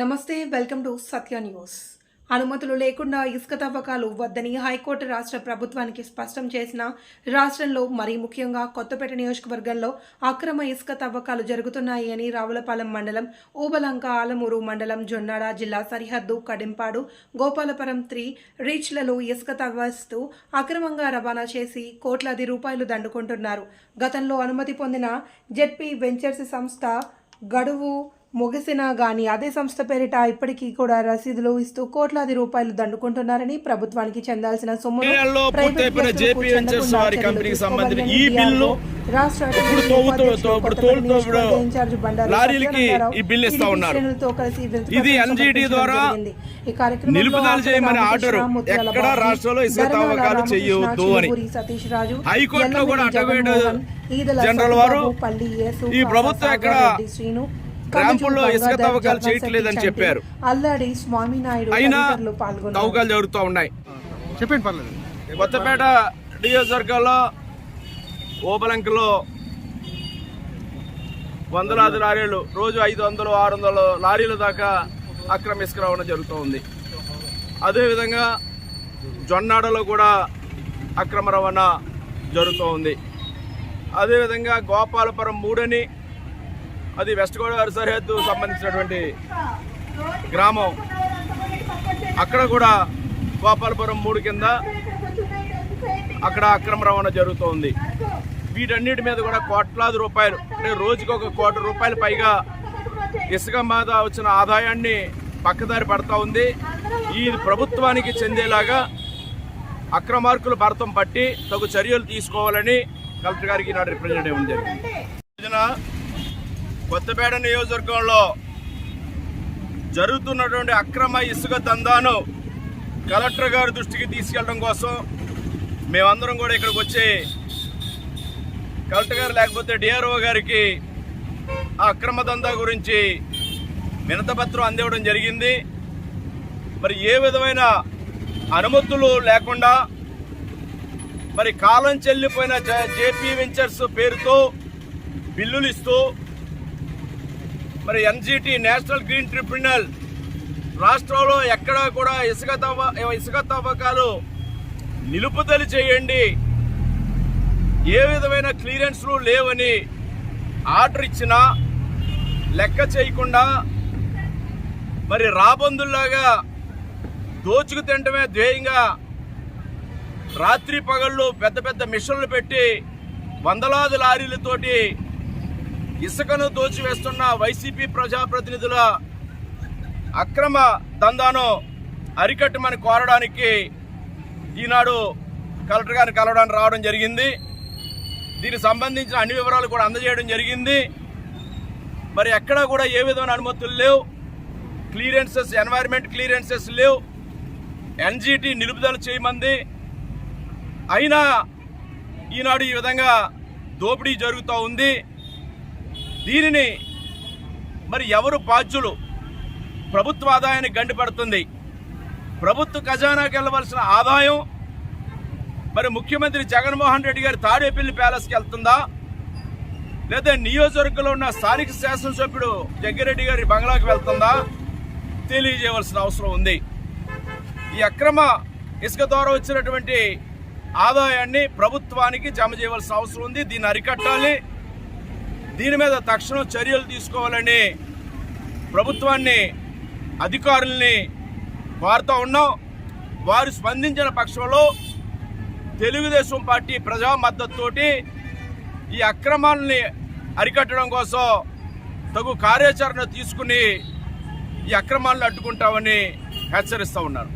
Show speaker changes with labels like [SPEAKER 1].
[SPEAKER 1] నమస్తే welcome to Satya news. అనుమతులు లేకుండా ఇసుక తవ్వకాలు వద్దని హైకోర్టు రాష్ట్ర ప్రభుత్వానికి స్పష్టం చేసిన రాష్ట్రంలో మరీ ముఖ్యంగా కొత్తపేట నియోజకవర్గంలో అక్రమ ఇసుక తవ్వకాలు జరుగుతున్నాయి అని రావులపాలెం మండలం ఊబలంక ఆలమూరు మండలం జొన్నాడ జిల్లా సరిహద్దు కడింపాడు గోపాలపురం త్రీ రీచ్లలో ఇసుక తవ్వేస్తూ అక్రమంగా రవాణా చేసి కోట్లాది రూపాయలు దండుకుంటున్నారు. గతంలో అనుమతి పొందిన జెడ్పీ వెంచర్స్ సంస్థ గడువు ముగిసినా గాని అదే సంస్థ పేరిట ఇప్పటికీ కూడా రసీదులు ఇస్తూ కోట్లాది రూపాయలు దండుకుంటున్నారని ప్రభుత్వానికి చెందాల్సిన సొమ్మును
[SPEAKER 2] ఇది ద్వారా నిలుపుదల చేయమని ఆర్డరు. ఎక్కడా రాష్ట్రంలో అని. హైకోర్టులో కూడా జనరల్ వారు ఈ ప్రభుత్వం ఎక్కడ
[SPEAKER 1] కమచు
[SPEAKER 2] ఇసుక తవ్వకాలు చేయట్లేదని చెప్పారు.
[SPEAKER 1] అల్లాడి స్వామినాయుడు
[SPEAKER 2] అయినా తవ్వకాలు జరుగుతూ ఉన్నాయి.
[SPEAKER 3] చెప్పండి పర్లేదు.
[SPEAKER 2] కొత్తపేట నియోజకవర్గంలో ఓబలంకలో వందలాది లారీలు రోజు ఐదు వందలు ఆరు వందలు లారీల దాకా అక్రమ ఇసుక రవాణా జరుగుతూ ఉంది. అదేవిధంగా జొన్నాడలో కూడా అక్రమ రవాణా జరుగుతూ ఉంది. అదేవిధంగా గోపాలపురం మూడని అది వెస్ట్ గోదావరి సరిహద్దు సంబంధించినటువంటి గ్రామం. అక్కడ కూడా గోపాలపురం మూడు కింద అక్కడ అక్రమ రవాణా జరుగుతోంది. వీటన్నిటి మీద కూడా కోట్లాది రూపాయలు అంటే రోజుకి ఒక కోటి రూపాయలు పైగా ఇసుక మీద వచ్చిన ఆదాయాన్ని పక్కదారి పడతా ఉంది. ఈ ప్రభుత్వానికి చెందేలాగా అక్రమార్కుల భరతం పట్టి తగు చర్యలు తీసుకోవాలని కలెక్టర్ గారికి నాడు రిప్రజెంట్ ఇవ్వడం జరిగింది. కొత్తపేట నియోజకవర్గంలో జరుగుతున్నటువంటి అక్రమ ఇసుక దందాను కలెక్టర్ గారి దృష్టికి తీసుకెళ్ళడం కోసం మేమందరం కూడా ఇక్కడికి వచ్చి కలెక్టర్ గారు లేకపోతే డిఆర్ఓ గారికి ఆ అక్రమ దందా గురించి వినతపత్రం అందివ్వడం జరిగింది. మరి ఏ విధమైన అనుమతులు లేకుండా మరి కాలం చెల్లిపోయిన జేపీ వెంచర్స్ పేరుతో బిల్లులు ఇస్తూ మరి ఎన్జిటి నేషనల్ గ్రీన్ ట్రిబ్యునల్ రాష్ట్రంలో ఎక్కడా కూడా ఇసుక తవ్వ ఇసుక తవ్వకాలు నిలుపుదల చేయండి. ఏ విధమైన క్లియరెన్స్లు లేవని ఆర్డర్ ఇచ్చినా లెక్క చేయకుండా మరి రాబందుల్లాగా దోచుకు తినటమే ధ్యేయంగా రాత్రి పగళ్ళు పెద్ద పెద్ద మిషన్లు పెట్టి వందలాది లారీలతోటి ఇసుకను దోచివేస్తున్న వైసీపీ ప్రజాప్రతినిధుల అక్రమ దందాను అరికట్టమని కోరడానికి ఈనాడు కలెక్టర్ గారిని కలవడానికి రావడం జరిగింది. దీనికి సంబంధించిన అన్ని వివరాలు కూడా అందజేయడం జరిగింది. మరి ఎక్కడా కూడా ఏ విధమైన అనుమతులు లేవు. క్లియరెన్సెస్ ఎన్వైర్మెంట్ క్లియరెన్సెస్ లేవు. ఎన్జీటీ నిలుపుదల చేయమంది. అయినా ఈనాడు ఈ విధంగా దోపిడీ జరుగుతూ ఉంది. దీనిని మరి ఎవరు బాధ్యులు ప్రభుత్వ ఆదాయాన్ని గండిపడుతుంది ప్రభుత్వ ఖజానాకి వెళ్ళవలసిన ఆదాయం మరి ముఖ్యమంత్రి జగన్మోహన్ రెడ్డి గారి తాడేపల్లి ప్యాలెస్కి వెళ్తుందా? లేదా నియోజకవర్గంలో ఉన్న స్థానిక శాసనసభ్యుడు జగ్గిరెడ్డి గారి బంగ్లాకి వెళ్తుందా? తెలియజేయవలసిన అవసరం ఉంది. ఈ అక్రమ ఇసుక ద్వారా వచ్చినటువంటి ఆదాయాన్ని ప్రభుత్వానికి జమ చేయవలసిన అవసరం ఉంది. దీన్ని అరికట్టాలి. దీని మీద తక్షణం చర్యలు తీసుకోవాలని ప్రభుత్వాన్ని అధికారుల్ని కోరుతూ ఉన్నాం. వారు స్పందించిన పక్షంలో తెలుగుదేశం పార్టీ ప్రజా మద్దతుతోటి ఈ అక్రమాలని అరికట్టడం కోసం తగు కార్యాచరణ తీసుకుని ఈ అక్రమాలను అడ్డుకుంటామని హెచ్చరిస్తూ ఉన్నారు.